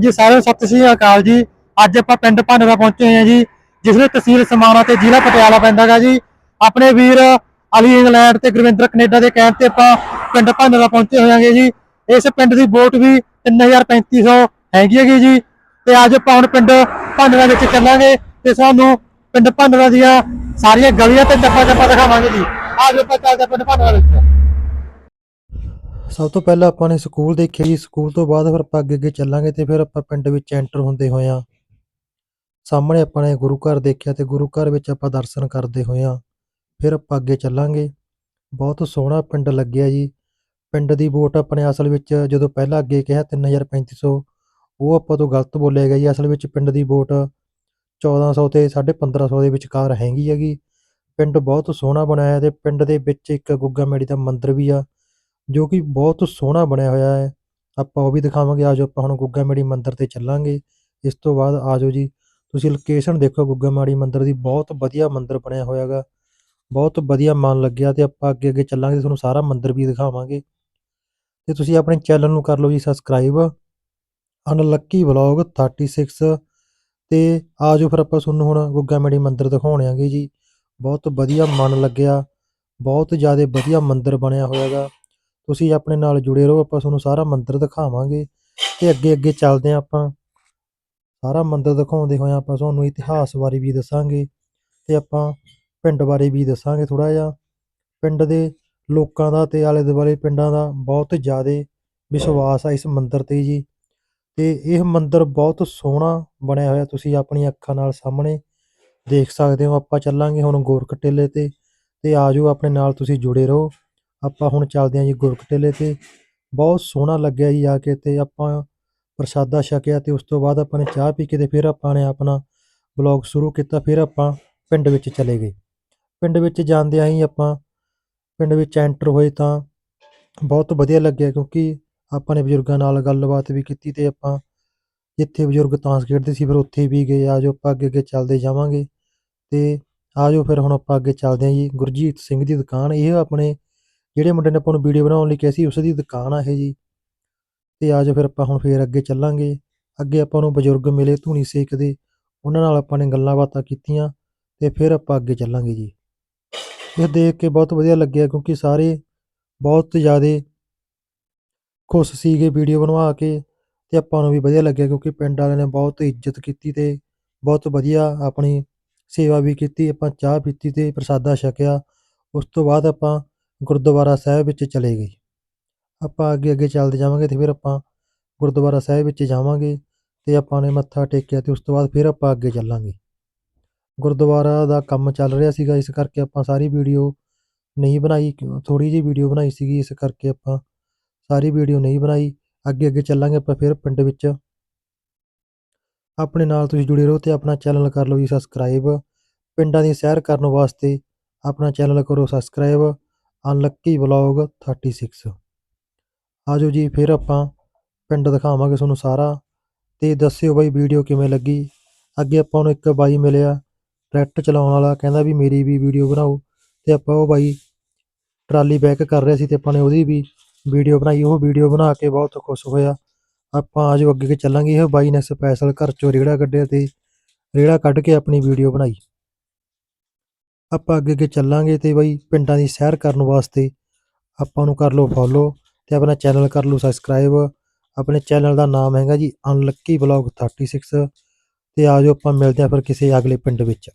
ਜੀ, ਸਾਰਿਆਂ ਨੂੰ ਸਤਿ ਸ਼੍ਰੀ ਅਕਾਲ ਜੀ। ਅੱਜ ਆਪਾਂ ਪਿੰਡ ਭਾਨਰਾ ਪਹੁੰਚੇ ਹੋਏ ਹਾਂ ਜੀ, ਜਿਸ ਵਿੱਚ ਤਹਿਸੀਲ ਸਮਾਣਾ ਤੇ ਜ਼ਿਲ੍ਹਾ ਪਟਿਆਲਾ ਪੈਂਦਾ ਗਾ ਜੀ। ਆਪਣੇ ਵੀਰ ਅਲੀ ਇੰਗਲੈਂਡ ਤੇ ਗੁਰਵਿੰਦਰ ਕੈਨੇਡਾ ਦੇ ਕਹਿਣ ਤੇ ਆਪਾਂ ਪਿੰਡ ਭਾਨਰਾ ਪਹੁੰਚੇ ਹੋਇਆਂਗੇ ਜੀ। ਇਸ ਪਿੰਡ ਦੀ ਵੋਟ ਵੀ 3350 ਹੈਗੀ ਹੈਗੀ ਜੀ। ਤੇ ਅੱਜ ਆਪਾਂ ਹੁਣ ਪਿੰਡ ਭਾਨਰਾ ਵਿੱਚ ਚੱਲਾਂਗੇ ਤੇ ਸਾਨੂੰ ਪਿੰਡ ਭਾਨਰਾ ਦੀਆਂ ਸਾਰੀਆਂ ਗਲੀਆਂ ਤੇ ਟੱਪਾ ਟੱਪਾ ਦਿਖਾਵਾਂਗੇ ਜੀ। ਅੱਜ ਆਪਾਂ ਚੱਲਦੇ ਪਿੰਡ ਭਾਨਰਾ ਵਿੱਚ। ਸਭ ਤੋਂ ਪਹਿਲਾਂ ਆਪਾਂ ਨੇ ਸਕੂਲ ਦੇਖਿਆ ਜੀ। ਸਕੂਲ ਤੋਂ ਬਾਅਦ ਫਿਰ ਆਪਾਂ ਅੱਗੇ ਅੱਗੇ ਚੱਲਾਂਗੇ ਤੇ ਫਿਰ ਆਪਾਂ ਪਿੰਡ ਵਿੱਚ ਐਂਟਰ ਹੁੰਦੇ ਹੋਏ ਆ ਸਾਹਮਣੇ ਆਪਾਂ ਨੇ ਗੁਰੂ ਘਰ ਦੇਖਿਆ ਤੇ ਗੁਰੂ ਘਰ ਵਿੱਚ ਆਪਾਂ ਦਰਸ਼ਨ ਕਰਦੇ ਹੋਏ ਆ ਫਿਰ ਆਪਾਂ ਅੱਗੇ ਚੱਲਾਂਗੇ। ਬਹੁਤ ਸੋਹਣਾ ਪਿੰਡ ਲੱਗਿਆ ਜੀ। ਪਿੰਡ ਦੀ ਵੋਟ ਆਪਣੇ ਅਸਲ ਵਿੱਚ ਜਦੋਂ ਪਹਿਲਾਂ ਅੱਗੇ ਕਿਹਾ 3350 ਉਹ ਆਪਾਂ ਤੋਂ ਗਲਤ ਬੋਲਿਆ ਗਿਆ ਜੀ। ਅਸਲ ਵਿੱਚ ਪਿੰਡ ਦੀ ਵੋਟ 1400 ਤੇ 1550 ਦੇ ਵਿਚਕਾਰ ਹੈਗੀ ਹੈਗੀ। ਪਿੰਡ ਬਹੁਤ ਸੋਹਣਾ ਬਣਾਇਆ ਹੈ ਤੇ ਪਿੰਡ ਦੇ ਵਿੱਚ ਇੱਕ ਗੁੱਗਾ ਮੇੜੀ ਦਾ ਮੰਦਿਰ ਵੀ ਆ। ਜੋ ਕਿ ਬਹੁਤ ਸੋਹਣਾ ਬਣਿਆ ਹੋਇਆ ਹੈ। ਆਪਾਂ ਉਹ ਵੀ ਦਿਖਾਵਾਂਗੇ। ਆ ਆਜੋ ਆਪਾਂ ਹੁਣ ਗੁੱਗਾ ਮੇੜੀ ਮੰਦਿਰ ਤੇ ਚੱਲਾਂਗੇ। ਇਸ ਤੋਂ ਬਾਅਦ ਆ ਜਾਓ ਜੀ। ਤੁਸੀਂ ਲੋਕੇਸ਼ਨ ਦੇਖੋ, ਗੁੱਗਾ ਮਾੜੀ ਮੰਦਿਰ ਦੀ ਬਹੁਤ ਵਧੀਆ ਮੰਦਿਰ ਬਣਿਆ ਹੋਇਆ ਹੋਇਆਗਾ ਬਹੁਤ ਵਧੀਆ ਮਨ ਲੱਗਿਆ ਤੇ ਆਪਾਂ ਅੱਗੇ ਅੱਗੇ ਚੱਲਾਂਗੇ ਤੇ ਤੁਹਾਨੂੰ ਸਾਰਾ ਮੰਦਿਰ ਵੀ ਦਿਖਾਵਾਂਗੇ। ਤੇ ਤੁਸੀਂ ਆਪਣੇ ਚੈਨਲ ਨੂੰ ਕਰ ਲਓ ਜੀ ਸਬਸਕ੍ਰਾਈਬ ਅਨਲੱਕੀ ਵਲੌਗ 36 ਤੇ ਆਜੋ ਫਿਰ ਆਪਾਂ ਤੁਹਾਨੂੰ ਹੁਣ ਗੁੱਗਾ ਮੇੜੀ ਮੰਦਿਰ ਦਿਖਾਉਣੇ ਆਂਗੇ ਜੀ। ਬਹੁਤ ਵਧੀਆ ਮਨ ਲੱਗਿਆ। ਬਹੁਤ ਜ਼ਿਆਦਾ ਵਧੀਆ ਮੰਦਿਰ ਬਣਿਆ ਹੋਇਆਗਾ ਤੁਸੀਂ ਆਪਣੇ ਨਾਲ ਜੁੜੇ ਰਹੋ, ਆਪਾਂ ਤੁਹਾਨੂੰ ਸਾਰਾ ਮੰਦਿਰ ਦਿਖਾਵਾਂਗੇ ਤੇ ਅੱਗੇ ਅੱਗੇ ਚੱਲਦੇ ਹਾਂ ਆਪਾਂ। ਸਾਰਾ ਮੰਦਿਰ ਦਿਖਾਉਂਦੇ ਹੋਏ ਆਪਾਂ ਤੁਹਾਨੂੰ ਇਤਿਹਾਸ ਬਾਰੇ ਵੀ ਦੱਸਾਂਗੇ ਤੇ ਆਪਾਂ ਪਿੰਡ ਬਾਰੇ ਵੀ ਦੱਸਾਂਗੇ ਥੋੜਾ ਜਿਹਾ। ਪਿੰਡ ਦੇ ਲੋਕਾਂ ਦਾ ਤੇ ਆਲੇ ਦੁਆਲੇ ਪਿੰਡਾਂ ਦਾ ਬਹੁਤ ਜ਼ਿਆਦਾ ਵਿਸ਼ਵਾਸ ਆ ਇਸ ਮੰਦਿਰ ਤੇ ਜੀ। ਤੇ ਇਹ ਮੰਦਿਰ ਬਹੁਤ ਸੋਹਣਾ ਬਣਿਆ ਹੋਇਆ, ਤੁਸੀਂ ਆਪਣੀ ਅੱਖਾਂ ਨਾਲ ਸਾਹਮਣੇ ਦੇਖ ਸਕਦੇ ਹੋ। ਆਪਾਂ ਚੱਲਾਂਗੇ ਹੁਣ ਗੋਰਖ ਟੇਲੇ ਤੇ ਤੇ ਆਜੋ ਆਪਣੇ ਨਾਲ ਤੁਸੀਂ ਜੁੜੇ ਰਹੋ। ਆਪਾਂ ਹੁਣ ਚੱਲਦੇ ਹਾਂ ਜੀ ਗੁਰਕਟੇਲੇ ਤੇ। ਬਹੁਤ ਸੋਹਣਾ ਲੱਗਿਆ ਜੀ ਆ ਕੇ ਤੇ ਆਪਾਂ ਪ੍ਰਸ਼ਾਦਾ ਛਕਿਆ ਤੇ ਉਸ ਤੋਂ ਬਾਅਦ ਆਪਾਂ ਨੇ ਚਾਹ ਪੀ ਕੇ ਤੇ ਫਿਰ ਆਪਾਂ ਨੇ ਆਪਣਾ ਬਲੌਗ ਸ਼ੁਰੂ ਕੀਤਾ, ਫਿਰ ਆਪਾਂ ਪਿੰਡ ਵਿੱਚ ਚਲੇ ਗਏ। ਪਿੰਡ ਵਿੱਚ ਜਾਂਦਿਆਂ ਹੀ ਆਪਾਂ, ਪਿੰਡ ਵਿੱਚ ਐਂਟਰ ਹੋਏ ਤਾਂ ਬਹੁਤ ਵਧੀਆ ਲੱਗਿਆ ਕਿਉਂਕਿ ਆਪਾਂ ਨੇ ਬਜ਼ੁਰਗਾਂ ਨਾਲ ਗੱਲਬਾਤ ਵੀ ਕੀਤੀ ਤੇ ਆਪਾਂ ਜਿੱਥੇ ਬਜ਼ੁਰਗ ਤਾਂਸ ਖੇਡਦੇ ਸੀ ਫਿਰ ਉੱਥੇ ਵੀ ਗਏ ਆਜੋ ਆਪਾਂ ਅੱਗੇ ਅੱਗੇ ਚੱਲਦੇ ਜਾਵਾਂਗੇ। ਤੇ ਆਜੋ ਫਿਰ ਹੁਣ ਆਪਾਂ ਅੱਗੇ ਚੱਲਦੇ ਹਾਂ ਜੀ, ਗੁਰਜੀਤ ਸਿੰਘ ਦੀ ਦੁਕਾਨ, ਇਹ ਆਪਣੇ ਜਿਹੜੇ ਮੁੰਡੇ ਨੇ ਆਪਾਂ ਨੂੰ ਵੀਡੀਓ ਬਣਾਉਣ ਲਈ ਕਿਹਾ ਸੀ, ਉਸ ਦੀ ਦੁਕਾਨ ਆ ਇਹ ਜੀ। ਤੇ ਆਜੋ ਫਿਰ ਆਪਾਂ ਹੁਣ ਫੇਰ ਅੱਗੇ ਚੱਲਾਂਗੇ। ਅੱਗੇ ਆਪਾਂ ਨੂੰ ਬਜ਼ੁਰਗ ਮਿਲੇ, ਧੂਣੀ ਸੇਕਦੇ, ਉਹਨਾਂ ਨਾਲ ਆਪਾਂ ਨੇ ਗੱਲਾਂ ਬਾਤਾਂ ਕੀਤੀਆਂ ਤੇ ਫਿਰ ਆਪਾਂ ਅੱਗੇ ਚੱਲਾਂਗੇ ਜੀ। ਇਹ ਦੇਖ ਕੇ ਬਹੁਤ ਵਧੀਆ ਲੱਗਿਆ ਕਿਉਂਕਿ ਸਾਰੇ ਬਹੁਤ ਜ਼ਿਆਦਾ ਖੁਸ਼ ਸੀਗੇ ਵੀਡੀਓ ਬਣਵਾ ਕੇ ਤੇ ਆਪਾਂ ਨੂੰ ਵੀ ਵਧੀਆ ਲੱਗਿਆ ਕਿਉਂਕਿ ਪਿੰਡ ਵਾਲਿਆਂ ਨੇ ਬਹੁਤ ਇੱਜ਼ਤ ਕੀਤੀ ਤੇ ਬਹੁਤ ਵਧੀਆ ਆਪਣੀ ਸੇਵਾ ਵੀ ਕੀਤੀ। ਆਪਾਂ ਚਾਹ ਪੀਤੀ ਤੇ ਪ੍ਰਸਾਦਾ ਛਕਿਆ। ਉਸ ਤੋਂ ਬਾਅਦ ਆਪਾਂ ਗੁਰਦੁਆਰਾ ਸਾਹਿਬ ਵਿੱਚ ਚਲੇ ਗਏ। ਆਪਾਂ ਅੱਗੇ ਅੱਗੇ ਚੱਲਦੇ ਜਾਵਾਂਗੇ ਅਤੇ ਫਿਰ ਆਪਾਂ ਗੁਰਦੁਆਰਾ ਸਾਹਿਬ ਵਿੱਚ ਜਾਵਾਂਗੇ ਅਤੇ ਆਪਾਂ ਨੇ ਮੱਥਾ ਟੇਕਿਆ ਅਤੇ ਉਸ ਤੋਂ ਬਾਅਦ ਫਿਰ ਆਪਾਂ ਅੱਗੇ ਚੱਲਾਂਗੇ। ਗੁਰਦੁਆਰਾ ਦਾ ਕੰਮ ਚੱਲ ਰਿਹਾ ਸੀਗਾ, ਇਸ ਕਰਕੇ ਆਪਾਂ ਸਾਰੀ ਵੀਡੀਓ ਨਹੀਂ ਬਣਾਈ ਥੋੜ੍ਹੀ ਜਿਹੀ ਵੀਡੀਓ ਬਣਾਈ ਸੀਗੀ, ਇਸ ਕਰਕੇ ਆਪਾਂ ਸਾਰੀ ਵੀਡੀਓ ਨਹੀਂ ਬਣਾਈ। ਅੱਗੇ ਅੱਗੇ ਚੱਲਾਂਗੇ ਆਪਾਂ ਫਿਰ ਪਿੰਡ ਵਿੱਚ। ਆਪਣੇ ਨਾਲ ਤੁਸੀਂ ਜੁੜੇ ਰਹੋ ਤੇ ਆਪਣਾ ਚੈਨਲ ਕਰ ਲਓ ਜੀ, ਸਬਸਕ੍ਰਾਈਬ। ਪਿੰਡਾਂ ਦੀ ਸੈਰ ਕਰਨ ਵਾਸਤੇ ਆਪਣਾ ਚੈਨਲ ਕਰੋ, ਸਬਸਕ੍ਰਾਈਬ। ਅਨਲੱਕੀ ਵਲੌਗ 36 ਆਜੋ ਜੀ, ਫਿਰ ਆਪਾਂ ਪਿੰਡ ਦਿਖਾਵਾਂਗੇ ਤੁਹਾਨੂੰ ਸਾਰਾ। ਤੇ ਦੱਸਿਓ ਬਾਈ, ਵੀਡੀਓ ਕਿਵੇਂ ਲੱਗੀ? ਅੱਗੇ ਆਪਾਂ ਨੂੰ ਇੱਕ ਬਾਈ ਮਿਲਿਆ, ਟਰੈਕਟਰ ਚਲਾਉਣ ਵਾਲਾ, ਕਹਿੰਦਾ ਵੀ ਮੇਰੀ ਵੀ ਵੀਡੀਓ ਬਣਾਓ। ਤੇ ਆਪਾਂ ਉਹ ਬਾਈ ਟਰਾਲੀ ਬੈਕ ਕਰ ਰਿਹਾ ਸੀ ਤੇ ਆਪਾਂ ਨੇ ਉਹਦੀ ਵੀ ਵੀਡੀਓ ਬਣਾਈ। ਉਹ ਵੀਡੀਓ ਬਣਾ ਕੇ ਬਹੁਤ ਖੁਸ਼ ਹੋਇਆ। ਆਪਾਂ ਆਜੋ ਅੱਗੇ ਅੱਗੇ ਚੱਲਾਂਗੇ। ਇਹ ਬਾਈ ਨੇ ਸਪੈਸ਼ਲ ਘਰ ਚੋਂ ਰੇੜਾ ਕੱਢਿਆ ਤੇ ਰੇੜਾ ਕੱਢ ਕੇ ਆਪਣੀ ਵੀਡੀਓ ਬਣਾਈ। ਆਪਾਂ ਅੱਗੇ ਅੱਗੇ ਚੱਲਾਂਗੇ ਤੇ ਬਈ ਪਿੰਡਾਂ ਦੀ ਸੈਰ ਕਰਨ ਵਾਸਤੇ ਆਪਾਂ ਨੂੰ ਕਰ ਲਓ ਫੋਲੋ ਤੇ ਆਪਣਾ ਚੈਨਲ ਕਰ ਲਓ ਸਬਸਕ੍ਰਾਈਬ ਆਪਣੇ ਚੈਨਲ ਦਾ ਨਾਮ ਹੈਗਾ ਜੀ ਅਨਲੱਕੀ ਬਲੌਗ 36 ਤੇ ਆਜੋ ਆਪਾਂ ਮਿਲਦੇ ਹਾਂ ਫਿਰ ਕਿਸੇ ਅਗਲੇ ਪਿੰਡ ਵਿੱਚ।